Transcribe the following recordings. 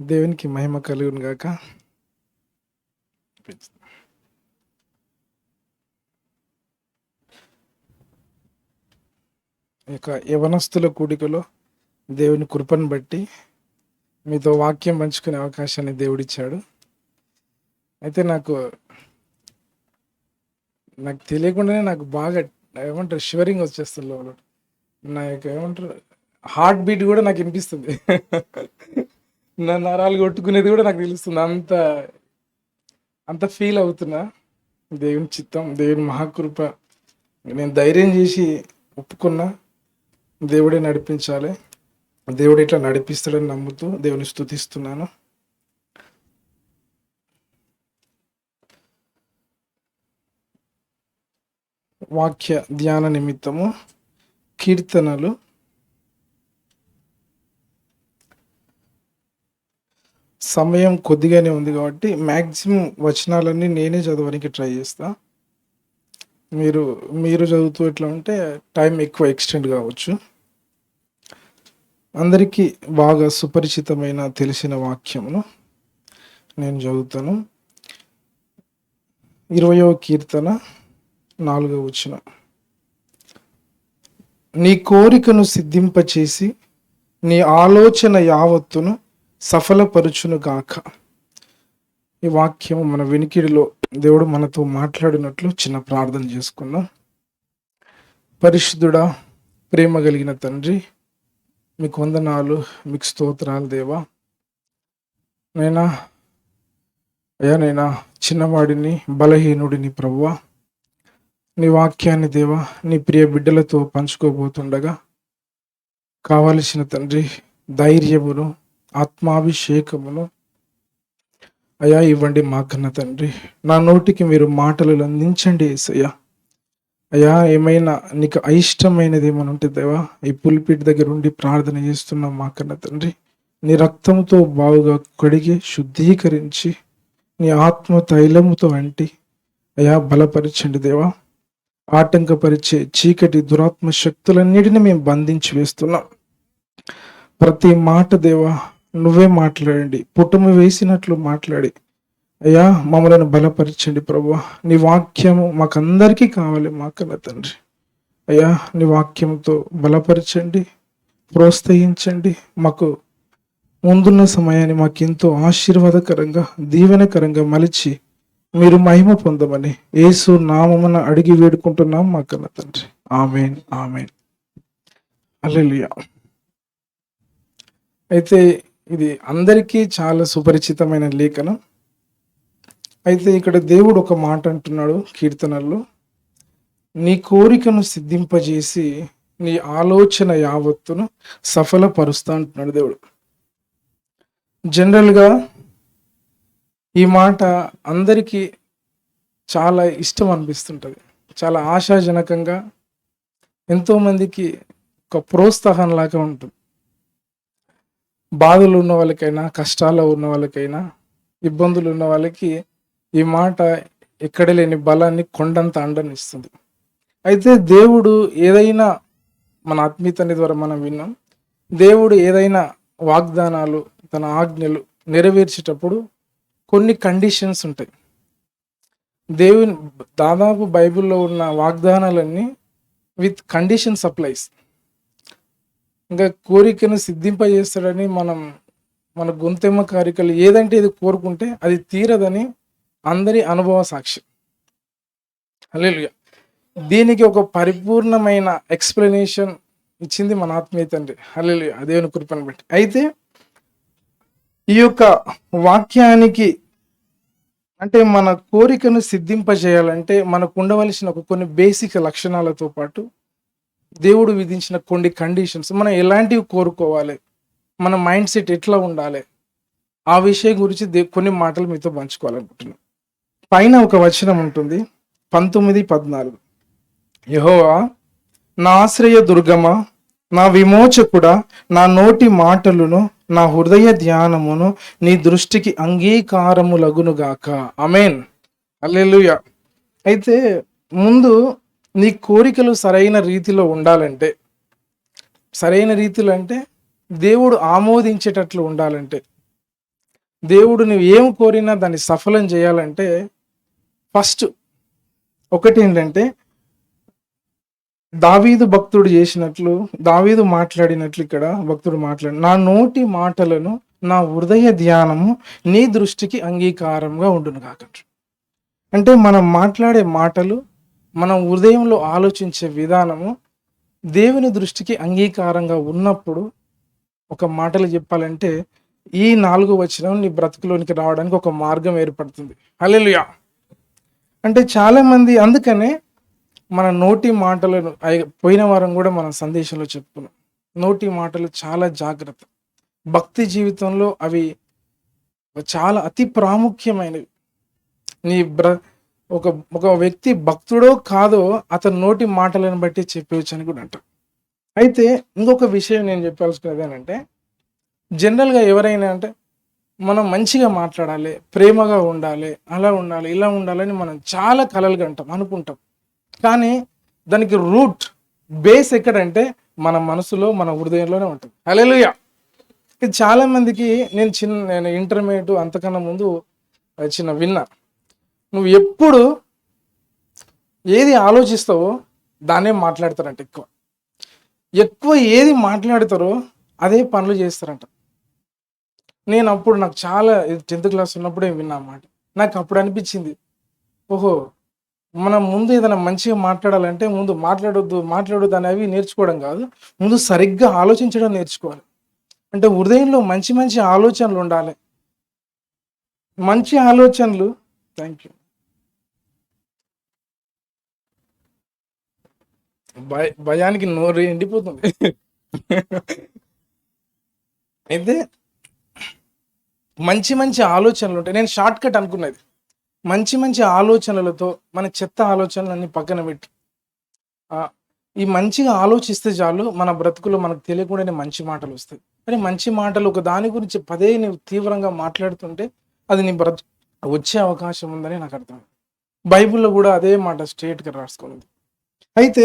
దేవునికి మహిమ కలుగును గాక. ఇక యవనస్తుల కూడికలో దేవుని కృపను బట్టి మీతో వాక్యం పంచుకునే అవకాశాన్ని దేవుడిచ్చాడు. అయితే నాకు నాకు తెలియకుండానే నాకు బాగా ఏమంటారు షివరింగ్ వచ్చేస్తుంది లోపల. నా యొక్క ఏమంటారు హార్ట్ బీట్ కూడా నాకు వినిపిస్తుంది. నా నరాలు కొట్టుకునేది కూడా నాకు తెలుస్తుంది. అంత అంత ఫీల్ అవుతున్నా. దేవుని చిత్తం దేవుని మహాకృప. నేను ధైర్యం చేసి ఒప్పుకున్నా. దేవుడే నడిపించాలి. దేవుడు ఇట్లా నడిపిస్తాడని నమ్ముతూ దేవుని స్తుతిస్తున్నాను. వాక్య ధ్యాన నిమిత్తము కీర్తనలు సమయం కొద్దిగానే ఉంది కాబట్టి మ్యాక్సిమం వచనాలన్నీ నేనే చదవడానికి ట్రై చేస్తా. మీరు మీరు చదువుతూ ఇట్లా ఉంటే టైం ఎక్కువ ఎక్స్టెండ్ కావచ్చు. అందరికీ బాగా సుపరిచితమైన తెలిసిన వాక్యమును నేను చదువుతాను. ఇరవయో కీర్తన నాలుగో వచ్చిన నీ కోరికను సిద్ధింపచేసి నీ ఆలోచన యావత్తును సఫలపరుచునుగాక. ఈ వాక్యం మన వెనికిడిలో దేవుడు మనతో మాట్లాడినట్లు చిన్న ప్రార్థన చేసుకుందాం. పరిశుద్ధుడా ప్రేమ కలిగిన తండ్రి మీకు వందనాలు మీకు స్తోత్రాలు దేవా. నైనా అయ్యా నైనా చిన్నవాడిని బలహీనుడిని ప్రవ్వా నీ వాక్యాన్ని దేవా నీ ప్రియ బిడ్డలతో పంచుకోబోతుండగా కావలసిన తండ్రి ధైర్యమును ఆత్మాభిషేకమును. అయా ఇవ్వండి మా కన్న తండ్రి. నా నోటికి మీరు మాటలు అందించండి ఏసయ్యా. అయ్యా ఏమైనా నీకు అయిష్టమైనది ఏమైనా ఉంటే దేవా ఈ పులిపిట్ దగ్గర ఉండి ప్రార్థన చేస్తున్నాం మాకన్న తండ్రి. నీ రక్తంతో బావుగా కడిగి శుద్ధీకరించి నీ ఆత్మ తైలముతో అంటి అయా బలపరచండి దేవా. ఆటంకపరిచే చీకటి దురాత్మ శక్తులన్నిటిని మేము బంధించి వేస్తున్నాం. ప్రతి మాట దేవా నువ్వే మాట్లాడండి. పుట్టుమ వేసినట్లు మాట్లాడి. అయ్యా మమ్మలను బలపరచండి ప్రభు నీ వాక్యము మాకందరికీ కావాలి మా కన్న తండ్రి. అయ్యా నీ వాక్యంతో బలపరచండి ప్రోత్సహించండి. మాకు ముందున్న సమయాన్ని మాకు ఎంతో ఆశీర్వాదకరంగా దీవెనకరంగా మలిచి మీరు మహిమ పొందమని యేసు నామమున అడిగి వేడుకుంటున్నాం మా కన్న తండ్రి. Amen amen. అల్లెలియా అయితే ఇది అందరికీ చాలా సుపరిచితమైన లేఖనం. అయితే ఇక్కడ దేవుడు ఒక మాట అంటున్నాడు కీర్తనల్లో. నీ కోరికను సిద్ధింపజేసి నీ ఆలోచన యావత్తును సఫలపరుస్తా అంటున్నాడు దేవుడు. జనరల్గా ఈ మాట అందరికీ చాలా ఇష్టం అనిపిస్తుంటుంది. చాలా ఆశాజనకంగా ఎంతోమందికి ఒక ప్రోత్సాహం లాగా ఉంటుంది. బాధలు ఉన్న వాళ్ళకైనా కష్టాల్లో ఉన్న వాళ్ళకైనా ఇబ్బందులు ఉన్న వాళ్ళకి ఈ మాట ఎక్కడ లేని బలాన్ని కొండంత అండనిస్తుంది. అయితే దేవుడు ఏదైనా మన ఆత్మీయతని ద్వారా మనం విన్నాం. దేవుడు ఏదైనా వాగ్దానాలు తన ఆజ్ఞలు నెరవేర్చేటప్పుడు కొన్ని కండిషన్స్ ఉంటాయి. దేవుని దాదాపు బైబిల్లో ఉన్న వాగ్దానాలన్నీ విత్ కండిషన్ సప్లైస్ ఇంకా కోరికను సిద్ధింపజేస్తాడని మనం మన గొంతెమ్మ కారికలు ఏదంటే ఇది కోరుకుంటే అది తీరదని అందరి అనుభవ సాక్షి. హల్లెలూయా. దీనికి ఒక పరిపూర్ణమైన ఎక్స్ప్లెనేషన్ ఇచ్చింది మన ఆత్మీయ తండ్రి. అల్లెలు దేవుని కృపను బట్టి. అయితే ఈ యొక్క వాక్యానికి అంటే మన కోరికను సిద్ధింపజేయాలంటే మనకు ఉండవలసిన ఒక కొన్ని బేసిక్ లక్షణాలతో పాటు దేవుడు విధించిన కొన్ని కండిషన్స్ మనం ఎలాంటివి కోరుకోవాలి? మన మైండ్ సెట్ ఎట్లా ఉండాలి? ఆ విషయం గురించి కొన్ని మాటలు మీతో పంచుకోవాలనుకుంటున్నాను. పైన ఒక వచనం ఉంటుంది. పంతొమ్మిది పద్నాలుగు. యహోవా నా ఆశ్రయ దుర్గమ నా విమోచకుడా నా నోటి మాటలను నా హృదయ ధ్యానమును నీ దృష్టికి అంగీకారము లగునుగాక. అమేన్ అల్లెలుయ అయితే ముందు నీ కోరికలు సరైన రీతిలో ఉండాలంటే సరైన రీతిలో అంటే దేవుడు ఆమోదించేటట్లు ఉండాలంటే దేవుడు నువ్వు ఏం కోరినా దాన్ని సఫలం చేయాలంటే ఫస్ట్ ఒకటి ఏంటంటే దావీదు భక్తుడు చేసినట్లు దావీదు మాట్లాడినట్లు ఇక్కడ భక్తుడు మాట్లాడి నా నోటి మాటలను నా హృదయ ధ్యానము నీ దృష్టికి అంగీకారంగా ఉండును కాకండి అంటే మనం మాట్లాడే మాటలు మనం హృదయంలో ఆలోచించే విధానము దేవుని దృష్టికి అంగీకారంగా ఉన్నప్పుడు ఒక మాటలు చెప్పాలంటే ఈ నాలుగు వచనం నీ బ్రతుకులోనికి రావడానికి ఒక మార్గం ఏర్పడుతుంది. హలెలుయా అంటే చాలామంది అందుకనే మన నోటి మాటలను పోయిన వారం కూడా మనం సందేశంలో చెప్పుకున్నాం. నోటి మాటలు చాలా జాగ్రత్త. భక్తి జీవితంలో అవి చాలా అతి ప్రాముఖ్యమైనవి. నీ బ్ర ఒక ఒక వ్యక్తి భక్తుడో కాదో అతని నోటి మాటలను బట్టి చెప్పవచ్చు అని కూడా అంటారు అయితే ఇంకొక విషయం నేను చెప్పాల్సినది ఏంటంటే జనరల్గా ఎవరైనా అంటే మనం మంచిగా మాట్లాడాలి ప్రేమగా ఉండాలి అలా ఉండాలి ఇలా ఉండాలని మనం చాలా కలలు కంటాం అనుకుంటాం. కానీ దానికి రూట్ బేస్ ఎక్కడంటే మన మనసులో మన హృదయంలోనే ఉంటుంది. అలెలుయా ఇది చాలా మందికి నేను చిన్న నేను ఇంటర్మీడియట్ అంతకన్నా ముందు చిన్న విన్నా. నువ్వు ఎప్పుడు ఏది ఆలోచిస్తావో దాన్నే మాట్లాడతారంట ఎక్కువ. ఎక్కువ ఏది మాట్లాడతారో అదే పనులు చేస్తారంట. నేను అప్పుడు నాకు చాలా టెన్త్ క్లాస్ ఉన్నప్పుడే విన్నా మాట నాకు అప్పుడు అనిపించింది ఓహో మనం ముందు ఏదైనా మంచిగా మాట్లాడాలంటే ముందు మాట్లాడొద్దు మాట్లాడొద్దు అనేవి నేర్చుకోవడం కాదు ముందు సరిగ్గా ఆలోచించడం నేర్చుకోవాలి. అంటే హృదయంలో మంచి మంచి ఆలోచనలు ఉండాలి. మంచి ఆలోచనలు థ్యాంక్ యూ భయానికి నోరు ఎండిపోతుంది. అయితే మంచి మంచి ఆలోచనలు ఉంటాయి. నేను షార్ట్ కట్ అనుకున్నది. మంచి మంచి ఆలోచనలతో మన చెత్త ఆలోచనలన్నీ పక్కన పెట్టి ఈ మంచిగా ఆలోచిస్తే చాలు మన బ్రతుకులో మనకు తెలియకుండానే మంచి మాటలు వస్తాయి. కానీ మంచి మాటలు ఒక దాని గురించి పదే నువ్వు తీవ్రంగా మాట్లాడుతుంటే అది నీ బ్రతు వచ్చే అవకాశం ఉందని నాకు అర్థం బైబిల్లో కూడా అదే మాట స్ట్రేట్గా రాసుకున్నది. అయితే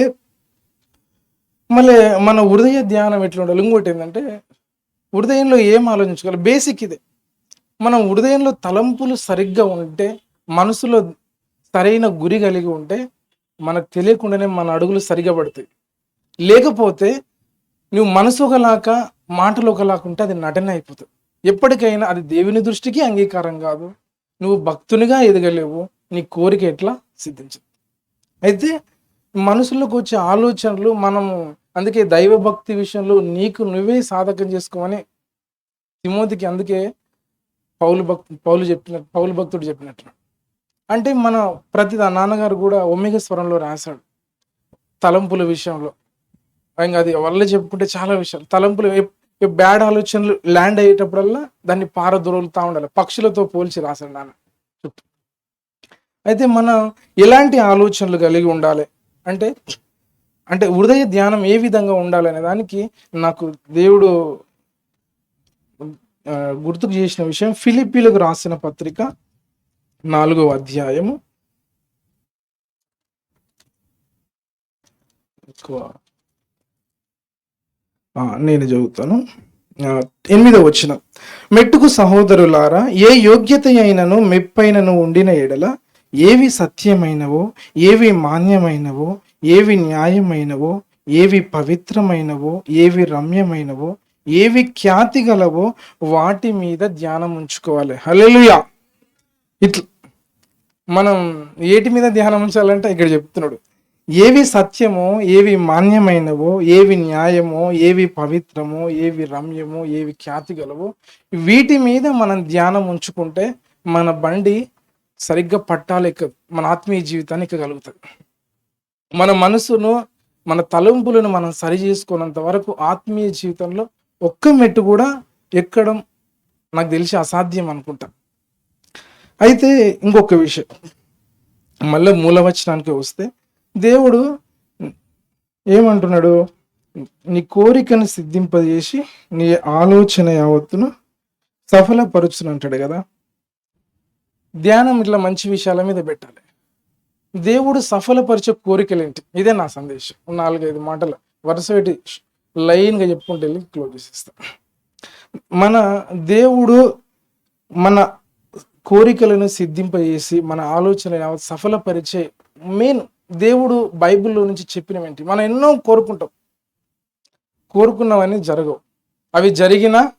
మళ్ళీ మన హృదయ ధ్యానం ఎట్లా ఉండాలి ఇంకోటి ఏంటంటే హృదయంలో ఏం ఆలోచించుకోవాలి? బేసిక్ ఇదే. మనం హృదయంలో తలంపులు సరిగ్గా ఉంటే మనసులో సరైన గురి కలిగి ఉంటే మనకు తెలియకుండానే మన అడుగులు సరిగా పడతాయి. లేకపోతే నువ్వు మనసు ఒకలాక మాటలు ఒకలాక ఉంటే అది నటన అయిపోతుంది. ఎప్పటికైనా అది దేవుని దృష్టికి అంగీకారం కాదు. నువ్వు భక్తునిగా ఎదగలేవు. నీ కోరిక ఎట్లా? సిద్ధించదు అయితే మనసులోకి వచ్చే ఆలోచనలు మనము అందుకే దైవ భక్తి విషయంలో నీకు నువ్వే సాధకం చేసుకోమని తిమోతికి అందుకే పౌలు భక్ పౌలు చెప్పిన పౌలు భక్తుడు చెప్పినట్లు అంటే మన ప్రతి నాన్నగారు కూడా ఒమ్మిగ స్వరంలో రాశాడు తలంపుల విషయంలో. ఇంకా అది వల్ల చెప్పుకుంటే చాలా విషయాలు. తలంపులు బ్యాడ్ ఆలోచనలు ల్యాండ్ అయ్యేటప్పుడల్లా దాన్ని పారదొరులుతూ ఉండాలి. పక్షులతో పోల్చి రాశాడు నాన్న చుట్టూ. అయితే మనం ఎలాంటి ఆలోచనలు కలిగి ఉండాలి? అంటే అంటే హృదయ ధ్యానం ఏ విధంగా ఉండాలనే దానికి నాకు దేవుడు గుర్తుకు చేసిన విషయం ఫిలిపీలకు రాసిన పత్రిక నాలుగో అధ్యాయము. ఎక్కువ. నేను చదువుతాను. ఎనిమిదవ ఎనిమిదో వచ్చిన మెట్టుకు సహోదరులారా ఏ యోగ్యత అయినను మెప్పైనను ఉండిన ఎడల ఏవి సత్యమైనవో ఏవి మాన్యమైనవో ఏవి న్యాయమైనవో ఏవి పవిత్రమైనవో ఏవి రమ్యమైనవో ఏవి ఖ్యాతి గలవో వాటి మీద ధ్యానం ఉంచుకోవాలి. హల్లెలూయా! ఇట్లా మనం ఏటి మీద ధ్యానం ఉంచాలంటే ఇక్కడ చెప్తున్నాడు. ఏవి సత్యమో ఏవి మాన్యమైనవో ఏవి న్యాయమో ఏవి పవిత్రమో ఏవి రమ్యమో ఏవి ఖ్యాతి గలవో వీటి మీద మనం ధ్యానం ఉంచుకుంటే మన బండి సరిగ్గా పట్టాలు ఎక్క మన ఆత్మీయ జీవితాన్ని ఎక్కగలుగుతుంది మన మనసును మన తలంపులను మనం సరి చేసుకున్నంత వరకు ఆత్మీయ జీవితంలో ఒక్క మెట్టు కూడా ఎక్కడం నాకు తెలిసి అసాధ్యం అనుకుంటా. అయితే ఇంకొక విషయం. మళ్ళీ మూలవచనానికి వస్తే దేవుడు ఏమంటున్నాడు? నీ కోరికను సిద్ధింపజేసి నీ ఆలోచన యావత్తును సఫలపరుచును అంటాడు కదా. ధ్యానం ఇట్లా మంచి విషయాల మీద పెట్టాలి. దేవుడు సఫలపరిచే కోరికలు ఏంటి? ఇదే నా సందేశం. నాలుగైదు మాటలు. వరుస పెట్టి లైన్గా చెప్పుకుంటే వెళ్ళి క్లోజ్ చేసేస్తా. మన దేవుడు మన కోరికలను సిద్ధింపజేసి మన ఆలోచన సఫలపరిచే మెయిన్ దేవుడు బైబిల్లో నుంచి చెప్పినవేంటి మనం ఎన్నో కోరుకుంటాం. కోరుకున్నవన్నీ జరగవు. అవి జరిగినా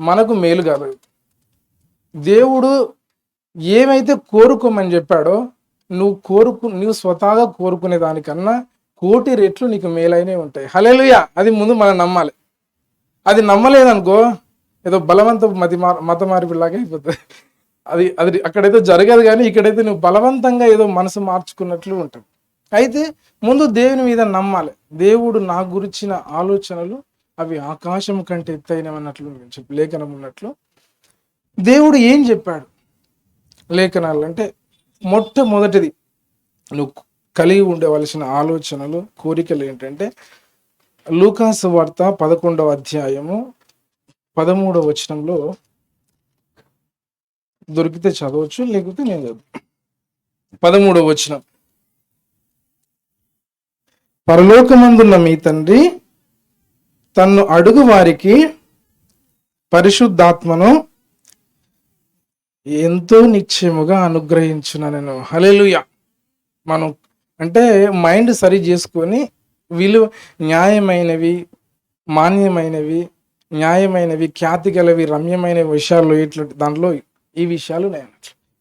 మనకు మేలు కాదు. దేవుడు ఏమైతే కోరుకోమని చెప్పాడో నువ్వు కోరుకు నువ్వు స్వతహాగా కోరుకునే దానికన్నా కోటి రెట్లు నీకు మేలైనవి ఉంటాయి. హలేలుయా అది ముందు మనం నమ్మాలి. అది నమ్మలేదనుకో ఏదో బలవంత మతి మార్ మత మార్పిడిలాగా అయిపోతుంది. అది అది అక్కడైతే జరగదు కానీ ఇక్కడైతే నువ్వు బలవంతంగా ఏదో మనసు మార్చుకున్నట్లు ఉంటుంది. అయితే ముందు దేవుని మీద నమ్మాలి. దేవుడు నా గురించిన ఆలోచనలు అవి ఆకాశం కంటే ఎత్తైనవన్నట్లు చెప్పి లేఖనం ఉన్నట్లు దేవుడు ఏం చెప్పాడు? లేఖనాలు. అంటే మొట్టమొదటిది నువ్వు కలిగి ఉండవలసిన ఆలోచనలు కోరికలు ఏంటంటే లూకాస్ వార్త పదకొండవ అధ్యాయము పదమూడవ వచనంలో దొరికితే చదవచ్చు లేకపోతే నేను చదువు. పదమూడవ వచనం. పరలోకమందున్న మీ తండ్రి తన్ను అడుగు వారికి పరిశుద్ధాత్మను ఎంతో నిశ్చయముగా అనుగ్రహించిన నేను. హలెలుయ మనం అంటే మైండ్ సరి చేసుకొని విలువ న్యాయమైనవి మాన్యమైనవి న్యాయమైనవి ఖ్యాతి గలవి రమ్యమైన విషయాలు ఇట్లా దాంట్లో ఈ విషయాలు నేను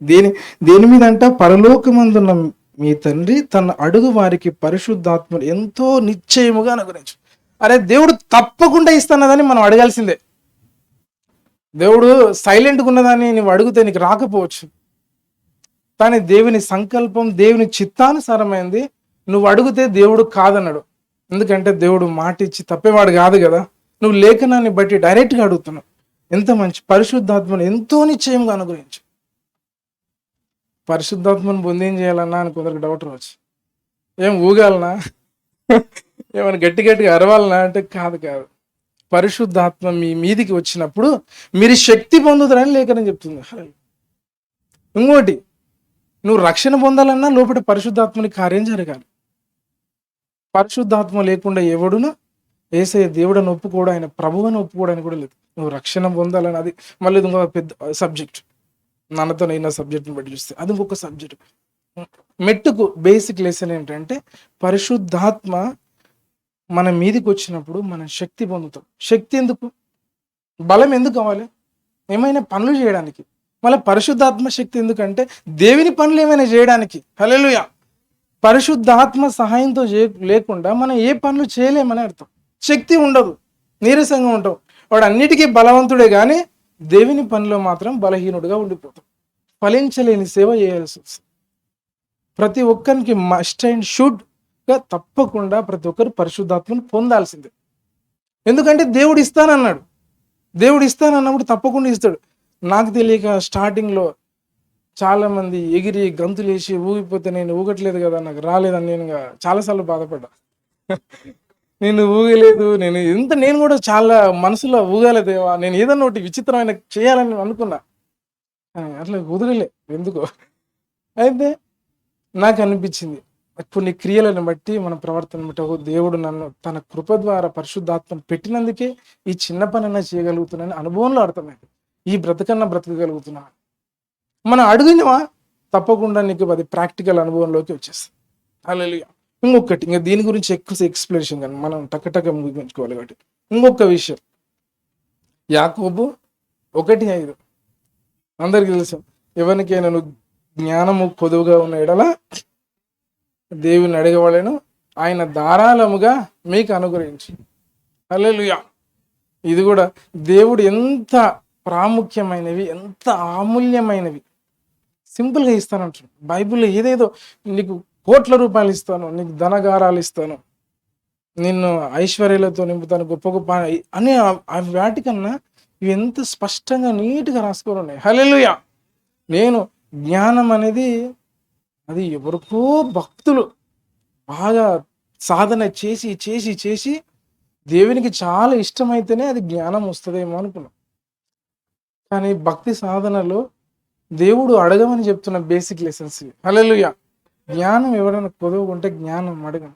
దేని దేని మీద అంట పరలోకమందున్న మీ తండ్రి తన అడుగు వారికి పరిశుద్ధాత్మను ఎంతో నిశ్చయముగా అనుగ్రహించు. అరే దేవుడు తప్పకుండా ఇస్తున్నదని మనం అడగాల్సిందే. దేవుడు సైలెంట్గా ఉన్నదాన్ని నువ్వు అడిగితే నీకు రాకపోవచ్చు. కానీ దేవుని సంకల్పం దేవుని చిత్తానుసారమైంది. నువ్వు అడిగితే దేవుడు కాదన్నాడు. ఎందుకంటే దేవుడు మాట ఇచ్చి తప్పేవాడు కాదు కదా. నువ్వు లేఖనాన్ని బట్టి డైరెక్ట్గా అడుగుతున్నావు. ఎంత మంచి పరిశుద్ధాత్మను ఎంతో నిశ్చయంగా అనుగ్రహించు. పరిశుద్ధాత్మను పొందేం చేయాలన్నా అని కొందరికి డౌట్ రావచ్చు. ఏం ఊగాలనా? ఏమైనా గట్టి గట్టిగా అరవాలనా అంటే కాదు కాదు. పరిశుద్ధాత్మ మీ మీదికి వచ్చినప్పుడు మీరు శక్తి పొందుతారని లేఖనం చెప్తుంది. ఇంకోటి నువ్వు రక్షణ పొందాలన్నా లోపల పరిశుద్ధాత్మని కార్యం జరగాలి. పరిశుద్ధాత్మ లేకుండా ఎవడును ఏసే దేవుడని ఒప్పుకోవడం ఆయన ప్రభువుని ఒప్పుకోవడానికి కూడా లేదు. నువ్వు రక్షణ పొందాలని అది మళ్ళీ ఇది ఇంకొక పెద్ద సబ్జెక్ట్. నాన్నతో అయిన సబ్జెక్ట్ని బట్టి చూస్తే అది ఇంకొక సబ్జెక్ట్. మెట్టుకు బేసిక్ లెసన్ ఏంటంటే పరిశుద్ధాత్మ మన మీదికి వచ్చినప్పుడు మనం శక్తి పొందుతాం. శక్తి ఎందుకు? బలం ఎందుకు కావాలి? ఏమైనా పనులు చేయడానికి. మళ్ళీ పరిశుద్ధాత్మ శక్తి ఎందుకంటే దేవుని పనులు ఏమైనా చేయడానికి. హలెలుయా పరిశుద్ధాత్మ సహాయంతో చే- లేకుండా మనం ఏ పనులు చేయలేమని అర్థం. శక్తి ఉండదు. నీరసంగా ఉంటాం. వాడు అన్నిటికీ బలవంతుడే కానీ దేవుని పనిలో మాత్రం బలహీనుడుగా ఉండిపోతాం. ఫలించలేని సేవ చేయాల్సి వస్తుంది. ప్రతి ఒక్కరికి మస్ట్ అండ్ షుడ్ తప్పకుండా ప్రతి ఒక్కరు పరిశుద్ధాత్మను పొందాల్సిందే. ఎందుకంటే దేవుడు ఇస్తానన్నాడు. దేవుడు ఇస్తానన్నప్పుడు తప్పకుండా ఇస్తాడు. నాకు తెలియక స్టార్టింగ్లో చాలా మంది ఎగిరి గంతులు వేసి ఊగిపోతే నేను ఊగట్లేదు కదా నాకు రాలేదని నేను చాలాసార్లు బాధపడ్డా. నేను ఊగలేదు నేను ఎంత నేను కూడా చాలా మనసులో ఊగలేదేవా నేను ఏదన్నా ఒకటి విచిత్రమైన చేయాలని అనుకున్నా. అట్లా కుదరలే ఎందుకో. అయితే నాకు అనిపించింది కొన్ని క్రియలను బట్టి మన ప్రవర్తన బట్టి దేవుడు నన్ను తన కృప ద్వారా పరిశుద్ధాత్మను పెట్టినందుకే ఈ చిన్న పనైనా చేయగలుగుతున్నాను అనుభవంలో అర్థమైంది. ఈ బ్రతకన్నా బ్రతకగలుగుతున్నా. మనం అడిగినవా? తప్పకుండా నీకు అది ప్రాక్టికల్ అనుభవంలోకి వచ్చేస్తుంది. అలా ఇంకొకటి ఇంకా దీని గురించి ఎక్కువ ఎక్స్ప్లెనేషన్ కానీ మనం టక్కటక్క ముగించుకోవాలి కాబట్టి. ఇంకొక విషయం. యాకోబు ఒకటి ఐదు. అందరికి తెలుసు. ఎవరికైనా నువ్వు జ్ఞానము కొదువుగా ఉన్న ఎడల దేవుని అడగవలను ఆయన ధారాళముగా మీకు అనుగ్రహించి. అల్లెలుయా ఇది కూడా దేవుడు ఎంత ప్రాముఖ్యమైనవి ఎంత అమూల్యమైనవి సింపుల్గా ఇస్తానంటాడు బైబిల్లో ఏదేదో నీకు కోట్ల రూపాయలు ఇస్తాను నీకు ధనగారాలు ఇస్తాను నిన్ను ఐశ్వర్యాలతో నింపుతాను గొప్ప గొప్ప అని అవి వాటికన్నా ఇవి ఎంత స్పష్టంగా నీట్గా రాసుకొని ఉన్నాయి. హలెలుయా నేను జ్ఞానం అనేది అది ఎవరికో భక్తులు బాగా సాధన చేసి చేసి చేసి దేవునికి చాలా ఇష్టమైతేనే అది జ్ఞానం వస్తుందేమో అనుకున్నాం. కానీ భక్తి సాధనలో దేవుడు అడగమని చెప్తున్న బేసిక్ లెసన్స్ హల్లెలూయా! జ్ఞానం ఎవరైనా కొదవకుంటే జ్ఞానం అడగను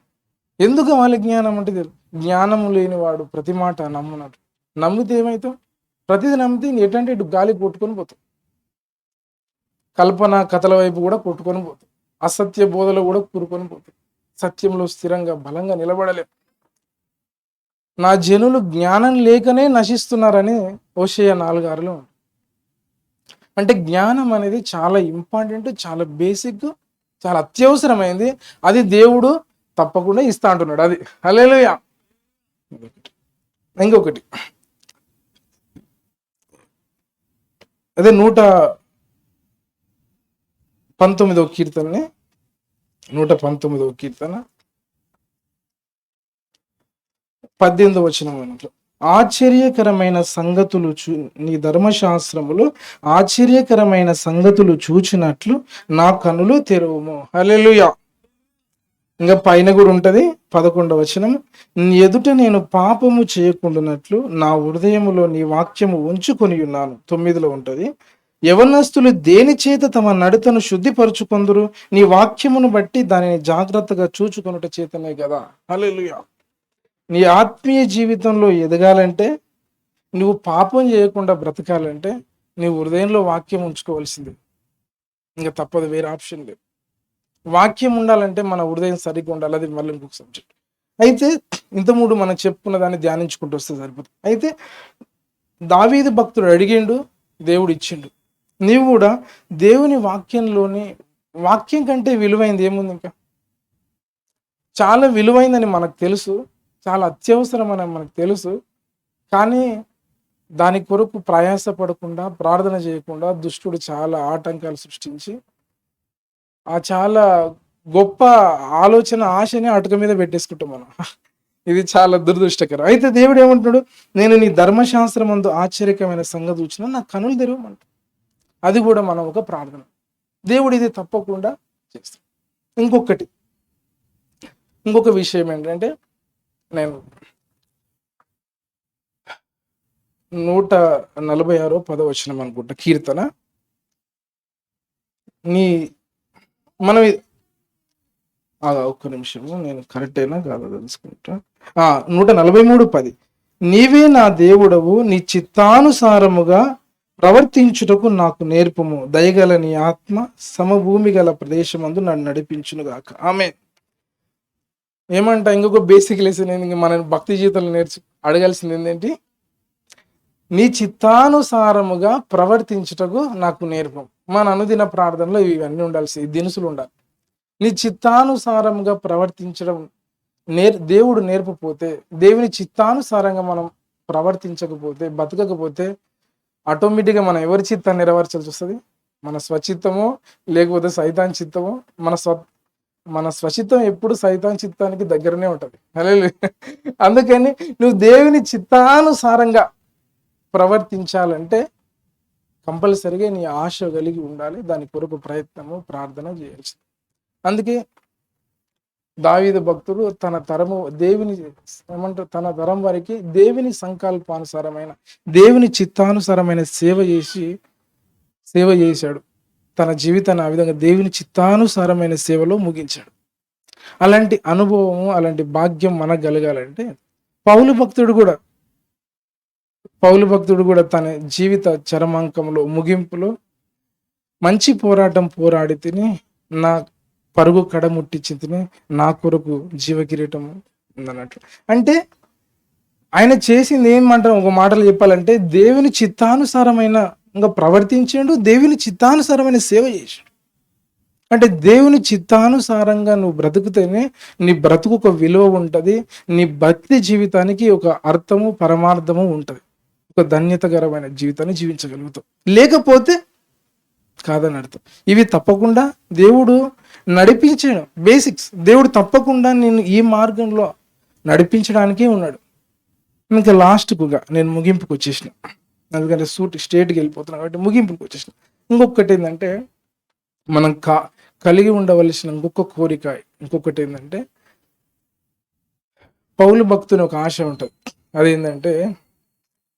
ఎందుకు వాళ్ళ జ్ఞానం అంటే తెలియదు జ్ఞానం లేనివాడు ప్రతి మాట నమ్మునట్టు నమ్మితే ఏమవుతాం ప్రతిది నమ్మితే ఎటంటే ఇటు గాలి కొట్టుకొని పోతాం. కల్పన కథల వైపు కూడా కొట్టుకొని పోతాం. అసత్య బోధలు కూడా కూరుకొని పోతాయి. సత్యంలో స్థిరంగా బలంగా నిలబడలేం. నా జనులు జ్ఞానం లేకనే నశిస్తున్నారని ఓషయ నాలుగారులో అంటే జ్ఞానం అనేది చాలా ఇంపార్టెంట్ చాలా బేసిక్ చాలా అత్యవసరమైంది. అది దేవుడు తప్పకుండా ఇస్తా అంటున్నాడు. అది అలేలుయా ఇంకొకటి. అదే నూట పంతొమ్మిదవ కీర్తనని నూట పంతొమ్మిదవ కీర్తన. పద్దెనిమిదవ వచనం అన్నట్లు. ఆశ్చర్యకరమైన సంగతులు చూ నీ ధర్మశాస్త్రములు ఆశ్చర్యకరమైన సంగతులు చూచినట్లు నా కనులు తెరవుము. హలెలుయా ఇంకా పైన కూడా ఉంటుంది పదకొండవ వచనం ఎదుట నేను పాపము చేయకుండానట్లు నా హృదయములో నీ వాక్యము ఉంచుకొని ఉన్నాను. తొమ్మిదిలో ఉంటుంది యవనస్తులు దేని చేత తమ నడతను శుద్ధిపరుచుకుందరు? నీ వాక్యమును బట్టి దానిని జాగ్రత్తగా చూచుకొనుట చేతనే కదా హల్లెలూయా. నీ ఆత్మీయ జీవితంలో ఎదగాలంటే నువ్వు పాపం చేయకుండా బ్రతకాలంటే నీ హృదయంలో వాక్యం ఉంచుకోవాల్సింది. ఇంకా తప్పదు వేరే ఆప్షన్ లేదు. వాక్యం ఉండాలంటే మన హృదయం సరిగ్గా ఉండాలి అది మళ్ళీ ఇంకొక సబ్జెక్ట్. అయితే ఇంత మూడు మనం చెప్పుకున్న దాన్ని ధ్యానించుకుంటూ వస్తే సరిపోతుంది. అయితే దావీది భక్తుడు అడిగిండు దేవుడు ఇచ్చిండు. నీవు కూడా దేవుని వాక్యంలోని వాక్యం కంటే విలువైంది ఏముంది ఇంకా? చాలా విలువైందని మనకు తెలుసు చాలా అత్యవసరం అని మనకు తెలుసు కానీ దాని కొరకు ప్రయాస పడకుండా ప్రార్థన చేయకుండా దుష్టుడు చాలా ఆటంకాలు సృష్టించి ఆ చాలా గొప్ప ఆలోచన ఆశని అటుక మీద పెట్టేసుకుంటాం మనం. ఇది చాలా దురదృష్టకరం. అయితే దేవుడు ఏమంటున్నాడు? నేను నీ ధర్మశాస్త్రం అందు ఆశ్చర్యకరమైన సంగతి చూసిన నా కనులు తెరవమంటాడు అది కూడా మనం ఒక ప్రార్థన. దేవుడు ఇది తప్పకుండా చేస్తాం ఇంకొకటి ఇంకొక విషయం ఏంటంటే నేను నూట నలభై ఆరో పదవచనం అనుకుంటా కీర్తన. నీ మనం ఒక్క నిమిషము నేను కరెక్టేనా కాదు తెలుసుకుంటా. ఆ, నూట నలభై మూడు పది. నీవే నా దేవుడవు నీ చిత్తానుసారముగా ప్రవర్తించుటకు నాకు నేర్పము. దయగల నీ ఆత్మ సమభూమి గల ప్రదేశమందు నన్ను నడిపించును గాక ఆమె ఏమంటా ఇంకొక బేసిక్ లెసన్ మన భక్తి జీవితంలో నేర్చు అడగాల్సింది ఏంటంటే నీ చిత్తానుసారముగా ప్రవర్తించుటకు నాకు నేర్పం మన అనుదిన ప్రార్థనలో ఇవన్నీ ఉండాల్సి దినుసులు ఉండాలి. నీ చిత్తానుసారముగా ప్రవర్తించడం నేర్ దేవుడు నేర్పపోతే దేవుని చిత్తానుసారంగా మనం ప్రవర్తించకపోతే బతకకపోతే ఆటోమేటిక్గా మనం ఎవరి చిత్తాన్ని నెరవేర్చాల్సి వస్తుంది? మన స్వచిత్తమో లేకపోతే సైతాన్ చిత్తమో? మన స్వ మన స్వచిత్తం ఎప్పుడు సైతాన్ చిత్తానికి దగ్గరనే ఉంటుంది. హల్లెలూయా. అందుకని నువ్వు దేవుని చిత్తానుసారంగా ప్రవర్తించాలంటే కంపల్సరిగా నీ ఆశ కలిగి ఉండాలి. దాని కొరకు ప్రయత్నము ప్రార్థన చేయాల్సి. అందుకే దావీదు భక్తుడు తన తరము దేవుని ఏమంటారు? తన తరం వారికి దేవుని సంకల్పానుసారమైన దేవుని చిత్తానుసారమైన సేవ చేసి సేవ చేశాడు. తన జీవితాన్ని ఆ విధంగా దేవుని చిత్తానుసారమైన సేవలో ముగించాడు. అలాంటి అనుభవము అలాంటి భాగ్యం మనకు కలగాలంటే పౌలు భక్తుడు కూడా పౌలు భక్తుడు కూడా తన జీవిత చరమాంకంలో ముగింపులో మంచి పోరాటం పోరాడి తిని నా పరుగు కడముట్టించి తిని నా కొరకు జీవకిరీటం ఉందన్నట్టు. ఉందన్నట్లు అంటే ఆయన చేసింది ఏమంటారు? ఒక మాటలు చెప్పాలంటే దేవుని చిత్తానుసారమైన ఇంకా ప్రవర్తించాడు దేవుని చిత్తానుసారమైన సేవ చేశాడు అంటే దేవుని చిత్తానుసారంగా నువ్వు బ్రతుకుతేనే నీ బ్రతుకు ఒక విలువ ఉంటుంది నీ భక్తి జీవితానికి ఒక అర్థము పరమార్థము ఉంటుంది. ఒక ధన్యతకరమైన జీవితాన్ని జీవించగలుగుతావు. లేకపోతే కాదని అర్థం ఇవి తప్పకుండా దేవుడు నడిపించాడు బేసిక్స్ దేవుడు తప్పకుండా నేను ఈ మార్గంలో నడిపించడానికే ఉన్నాడు. ఇంకా లాస్ట్కుగా నేను ముగింపుకు వచ్చేసిన. ఎందుకంటే సూట్ స్టేట్కి వెళ్ళిపోతున్నా కాబట్టి ముగింపుకు వచ్చేసిన. ఇంకొకటి ఏంటంటే మనం కా కలిగి ఉండవలసిన ఇంకొక కోరిక ఇంకొకటి ఏంటంటే పౌలు భక్తుని ఒక ఆశ ఉంటుంది. అదేంటంటే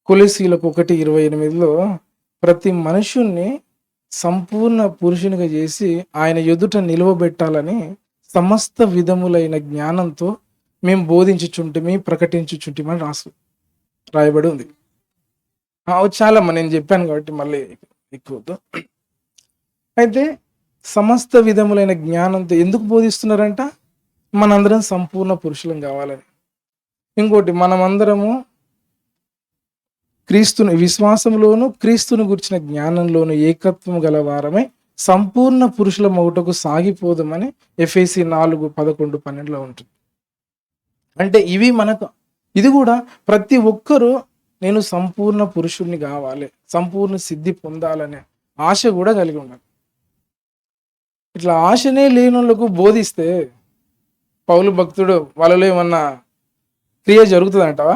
కొలిసీలకు ఒకటి ఇరవై ఎనిమిదిలో ప్రతి మనుషుణ్ణి సంపూర్ణ పురుషునిగా చేసి ఆయన ఎదుట నిలువబెట్టాలని సమస్త విధములైన జ్ఞానంతో మేము బోధించుచుంటిమి ప్రకటించుచుంటిమని రాసు రాయబడి ఉంది. చాలమ్మ నేను చెప్పాను కాబట్టి మళ్ళీ ఎక్కువద్దు అయితే సమస్త విధములైన జ్ఞానంతో ఎందుకు బోధిస్తున్నారంట? మనందరం సంపూర్ణ పురుషులం కావాలని. ఇంకోటి మనమందరము క్రీస్తుని విశ్వాసంలోను క్రీస్తుని గురించిన జ్ఞానంలోను ఏకత్వం గల వారమై సంపూర్ణ పురుషుల మౌటకు సాగిపోదామని ఎఫ్ఏసి నాలుగు పదకొండు పన్నెండులో ఉంటుంది. అంటే ఇవి మనకు ఇది కూడా ప్రతి ఒక్కరూ నేను సంపూర్ణ పురుషుణ్ణి కావాలి సంపూర్ణ సిద్ధి పొందాలనే ఆశ కూడా కలిగి ఉండాలి. ఇట్లా ఆశనే లేనులకు బోధిస్తే పౌలు భక్తుడు వాళ్ళలో ఏమన్నా క్రియ జరుగుతుందంటవా?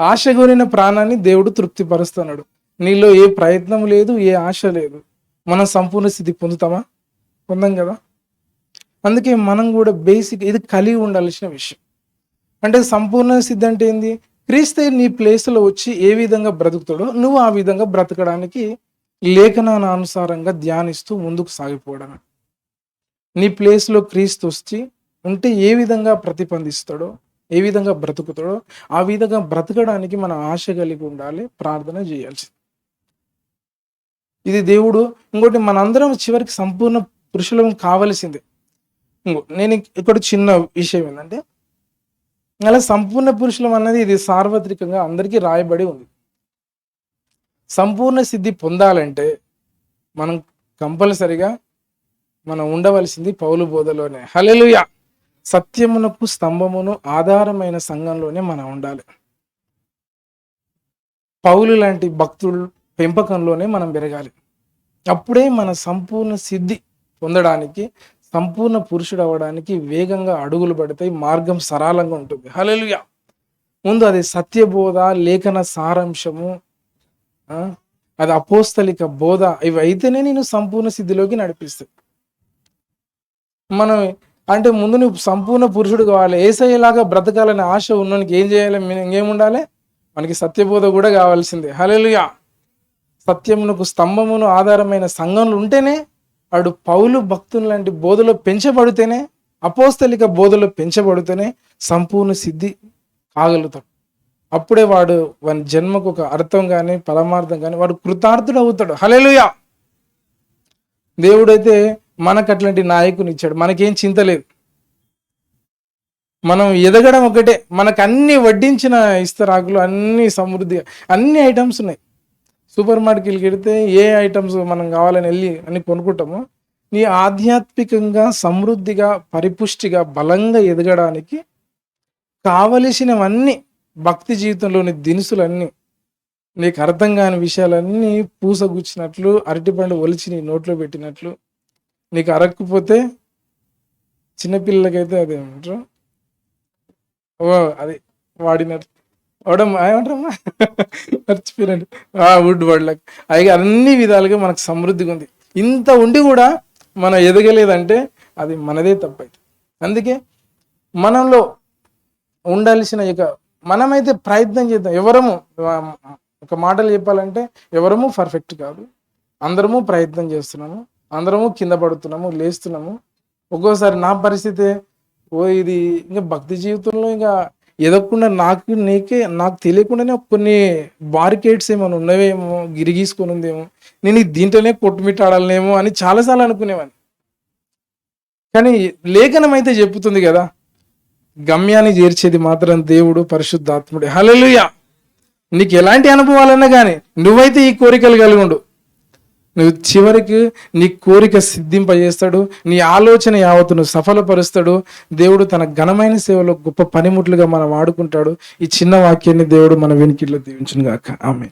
ఆశ కోరిన ప్రాణాన్ని దేవుడు తృప్తిపరుస్తున్నాడు. నీలో ఏ ప్రయత్నం లేదు ఏ ఆశ లేదు. మనం సంపూర్ణ స్థితి పొందుతామా? పొందాం కదా. అందుకే మనం కూడా బేసిక్ ఇది కలిగి ఉండాల్సిన విషయం. అంటే సంపూర్ణ స్థితి అంటే ఏంది? క్రీస్తే నీ ప్లేస్లో వచ్చి ఏ విధంగా బ్రతుకుతాడో నువ్వు ఆ విధంగా బ్రతకడానికి లేఖనానుసారంగా ధ్యానిస్తూ ముందుకు సాగిపోవడం నీ ప్లేస్లో క్రీస్తు వచ్చి ఉంటే ఏ విధంగా ప్రతిబంధిస్తాడో ఏ విధంగా బ్రతుకుతాడో ఆ విధంగా బ్రతకడానికి మనం ఆశ కలిగి ఉండాలి ప్రార్థన చేయాల్సి ఇది దేవుడు ఇంకోటి మనందరం చివరికి సంపూర్ణ పురుషులం కావలసిందే. ఇంకో నేను ఇక్కడ చిన్న విషయం ఏంటంటే అలా సంపూర్ణ పురుషులం అన్నది ఇది సార్వత్రికంగా అందరికీ రాయబడి ఉంది. సంపూర్ణ సిద్ధి పొందాలంటే మనం కంపల్సరిగా మనం ఉండవలసింది పౌలు బోధలోనే. హలెలుయా సత్యమునకు స్తంభమును ఆధారమైన సంఘంలోనే మనం ఉండాలి. పౌలు లాంటి భక్తులు పెంపకంలోనే మనం పెరగాలి. అప్పుడే మన సంపూర్ణ సిద్ధి పొందడానికి సంపూర్ణ పురుషుడు అవ్వడానికి వేగంగా అడుగులు పడతాయి మార్గం సరళంగా ఉంటుంది. హలలుయా ముందు అది సత్యబోధ లేఖన సారాంశము అది అపోస్తలిక బోధ ఇవి అయితేనే నేను సంపూర్ణ సిద్ధిలోకి నడిపిస్తాయి మనం అంటే ముందు నువ్వు సంపూర్ణ పురుషుడు కావాలి. ఏసయ్యేలాగా బ్రతకాలనే ఆశ ఉన్నానికి ఏం చేయాలి? మీ- ఇంకేముండాలి? మనకి సత్యబోధ కూడా కావాల్సిందే. హల్లెలూయా. సత్యమునకు స్తంభమును ఆధారమైన సంఘంలో ఉంటేనే వాడు పౌలు భక్తులు లాంటి బోధలో పెంచబడితేనే అపోస్తలిక బోధలో పెంచబడితేనే సంపూర్ణ సిద్ధి కాగలుగుతాడు అప్పుడే వాడు వాని జన్మకు ఒక అర్థం కానీ పరమార్థం కానీ వాడు కృతార్థుడు అవుతాడు హలెలుయా దేవుడైతే మనకు అట్లాంటి నాయకుని ఇచ్చాడు. మనకేం చింత లేదు. మనం ఎదగడం ఒకటే. మనకు అన్ని వడ్డించిన ఇస్తరాకులు అన్ని సమృద్ధిగా అన్ని ఐటమ్స్ ఉన్నాయి. సూపర్ మార్కెట్కి వెళితే ఏ ఐటమ్స్ మనం కావాలని వెళ్ళి అన్ని కొనుక్కుంటామో నీ ఆధ్యాత్మికంగా సమృద్ధిగా పరిపుష్టిగా బలంగా ఎదగడానికి కావలసినవన్నీ భక్తి జీవితంలోని దినుసులన్నీ నీకు అర్థం కాని విషయాలన్నీ పూసగుచ్చినట్లు అరటిపండు ఒలిచి నీ నోట్లో పెట్టినట్లు నీకు అరక్కపోతే చిన్నపిల్లలకైతే అది ఏమంటారు? ఓ అది వాడినట్టు వాడమ్మ ఏమంటారమ్మా? మర్చిపోయినండి ఆ వుడ్ వాళ్ళకి అవి అన్ని విధాలుగా మనకు సమృద్ధిగా ఉంది. ఇంత ఉండి కూడా మనం ఎదగలేదంటే అది మనదే తప్పైతే. అందుకే మనలో ఉండాల్సిన ఇక మనమైతే ప్రయత్నం చేద్దాం. ఎవరము ఒక మాటలు చెప్పాలంటే ఎవరము పర్ఫెక్ట్ కాదు. అందరము ప్రయత్నం చేస్తున్నాము. అందరము కింద పడుతున్నాము లేస్తున్నాము. ఒక్కోసారి నా పరిస్థితి ఓ ఇది ఇంకా భక్తి జీవితంలో ఇంకా ఎదగకుండా నాకు నీకే నాకు తెలియకుండానే కొన్ని బారికేడ్స్ ఏమైనా ఉన్నవేమో గిరిగీసుకొని ఉందేమో నేను దీంట్లోనే కొట్టుమిట్టాడాలనేమో అని చాలాసార్లు అనుకునేవాడిని కానీ లేఖనం అయితే చెప్పుతుంది కదా గమ్యాన్ని చేర్చేది మాత్రం దేవుడు పరిశుద్ధాత్ముడే. హల్లెలూయా! నీకు ఎలాంటి అనుభవాలన్నా కానీ నువ్వైతే ఈ కోరికలు కలిగి ఉండు. నువ్వు చివరికి నీ కోరిక సిద్ధింపజేస్తాడు నీ ఆలోచన యావత్తును సఫలపరుస్తాడు. దేవుడు తన ఘనమైన సేవలో గొప్ప పనిముట్లుగా మనం వాడుకుంటాడు ఈ చిన్న వాక్యాన్ని దేవుడు మన వెనుకిల్లో దీవించును గాక ఆమె